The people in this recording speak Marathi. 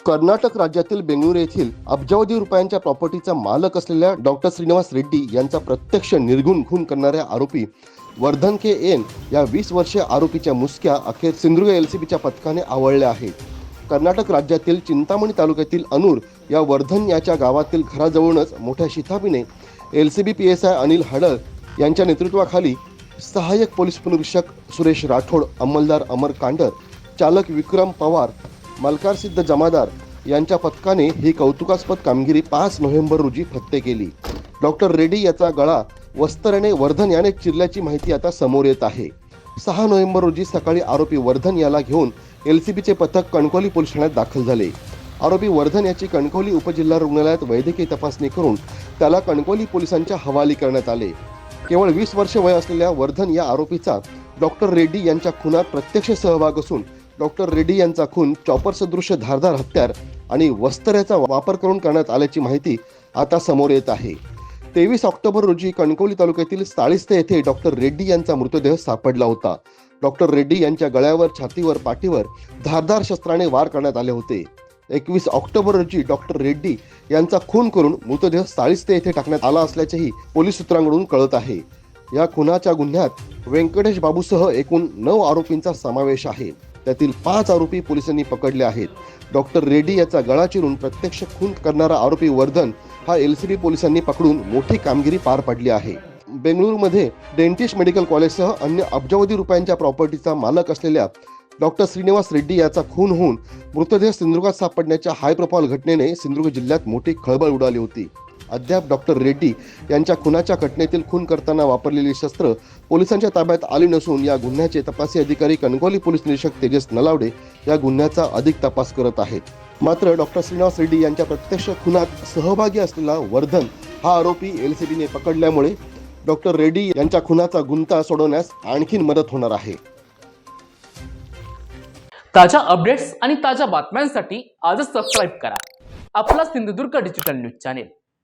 कर्नाटक राज्यातील बेंगळुरू येथील अब्जावधी रुपयांच्या प्रॉपर्टीचा मालक असलेल्या डॉक्टर श्रीनिवास रेड्डी यांचा प्रत्यक्ष निर्गुण खून करणाऱ्या आरोपी वर्धन के एन या वीस वर्षीय आरोपीच्या मुसक्या अखेर सिंधुदुर्ग एलसीबीच्या पथकाने आवळल्या आहेत. कर्नाटक राज्यातील चिंतामणी तालुक्यातील अनूर या वर्धन याच्या गावातील घराजवळूनच मोठ्या शिथापिने L C B P S I Anil Hadal यांच्या नेतृत्वाखाली सहाय्यक पोलीस निरीक्षक सुरेश राठोड अंमलदार अमर कांडर चालक विक्रम पवार मलकार सिद्ध जमादार यांच्या पथकाने ही कौतुकास्पद कामगिरी पाच नोव्हेंबर रोजी फत्ते केली. डॉक्टर रेड्डी याचा गळा वस्त्राने वर्धन याने चिरल्याची माहिती आता समोर येत आहे. सहा नोव्हेंबर रोजी सकाळी आरोपी वर्धन याला घेऊन एलसीबीचे पथक कणकवली पोलीस ठाण्यात दाखल झाले. आरोपी वर्धन याची कणकवली उपजिल्हा रुग्णालयात वैद्यकीय तपासणी करून त्याला कणकवली पोलिसांच्या हवाली करण्यात आले. केवळ वीस वर्ष वय असलेल्या वर्धन या आरोपीचा डॉक्टर रेड्डी यांच्या खुनात प्रत्यक्ष सहभाग असून डॉक्टर रेड्डी यांचा खून चॉपर सदृश धारदार हत्यार आणि वस्त्र्याचा वापर करून करण्यात आल्याची माहिती आता समोर येत आहे. तेवीस ऑक्टोबर रोजी कणकवली तालुक्यातील साळिस्ते येथे डॉक्टर रेड्डी यांचा मृतदेह सापडला होता. डॉक्टर रेड्डी यांच्या गळ्यावर छातीवर पाठीवर धारदार शस्त्राने वार करण्यात आले होते. एकवीस ऑक्टोबर रोजी डॉक्टर रेड्डी यांचा खून करून मृतदेह साळिस्ते येथे टाकण्यात आला असल्याचेही पोलीस सूत्रांकडून कळत आहे. या खुनाच्या गुन्ह्यात व्यंकटेश बाबूसह एकूण नऊ आरोपींचा समावेश आहे. त्यातील पाच आरोपी पोलिसांनी पकडले आहेत. डॉक्टर रेड्डी याचा गळा चिरून प्रत्यक्ष खून करणारा आरोपी वर्धन हा एल सी डी पोलिसांनी पकडून मोठी कामगिरी पार पाडली आहे. बेंगळुरूमध्ये डेंटिस्ट मेडिकल कॉलेजसह अन्य अब्जावधी रुपयांच्या प्रॉपर्टीचा मालक असलेल्या डॉक्टर श्रीनिवास रेड्डी याचा खून होऊन मृतदेह सिंधुदुर्गात सापडण्याच्या हाय प्रोफाईल घटनेने सिंधुदुर्ग जिल्ह्यात मोठी खळबळ उडाली होती. अद्याप डॉक्टर रेड्डी यांच्या खुनाच्या घटनेतील खून करताना वापरलेली शस्त्र पोलिसांच्या ताब्यात आली नसून या गुन्ह्याचे तपासी अधिकारी कणकवली पोलीस निरीक्षक तेजस नलावडे या गुन्ह्याचा अधिक तपास करत आहेत. मात्र डॉक्टर श्रीनिवास रेड्डी यांच्या प्रत्यक्ष खुनात सहभागी असलेला वर्धन हा आरोपी एलसीबीने पकडल्यामुळे डॉक्टर रेड्डी यांच्या खुनाचा गुंता सोडवण्यास आणखीन मदत होणार आहे. ताज्या अपडेट्स आणि ताज्या बातम्यांसाठी आजच सबस्क्राईब करा. आपला Sindhudurg digital news channel